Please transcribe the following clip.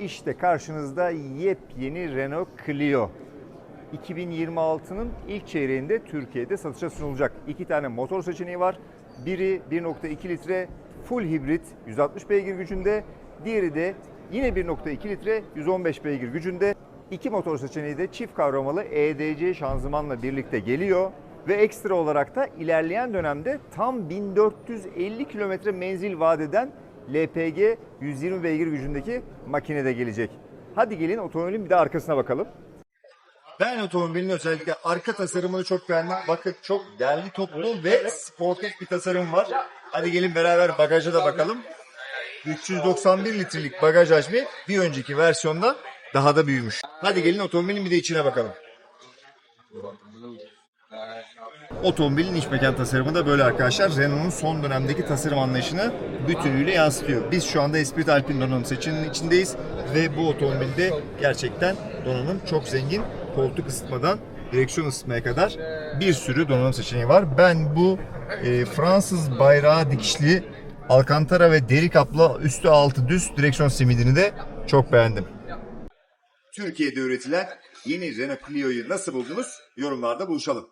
İşte karşınızda yepyeni Renault Clio. 2026'nın ilk çeyreğinde Türkiye'de satışa sunulacak. İki tane motor seçeneği var. Biri 1.2 litre full hibrit 160 beygir gücünde. Diğeri de yine 1.2 litre 115 beygir gücünde. İki motor seçeneği de çift kavramalı EDC şanzımanla birlikte geliyor. Ve ekstra olarak da ilerleyen dönemde tam 1450 kilometre menzil vaat eden LPG 120 beygir gücündeki makine de gelecek. Hadi gelin otomobilin bir de arkasına bakalım. Ben otomobilin özellikle arka tasarımını çok beğendim. Bakın çok derli toplu ve sportif bir tasarım var. Hadi gelin beraber bagaja da bakalım. 391 litrelik bagaj hacmi bir önceki versiyonda daha da büyümüş. Hadi gelin otomobilin bir de içine bakalım. Otomobilin iç mekan tasarımı da böyle arkadaşlar. Renault'un son dönemdeki tasarım anlayışını bütünüyle yansıtıyor. Biz şu anda Esprit Alpine donanım seçiminin içindeyiz ve bu otomobilde gerçekten donanım çok zengin. Koltuk ısıtmadan direksiyon ısıtmaya kadar bir sürü donanım seçeneği var. Ben bu e, Fransız bayrağı dikişli Alcantara ve deri kaplı üstü altı düz direksiyon simidini de çok beğendim. Türkiye'de üretilen yeni Renault Clio'yu nasıl buldunuz? Yorumlarda buluşalım.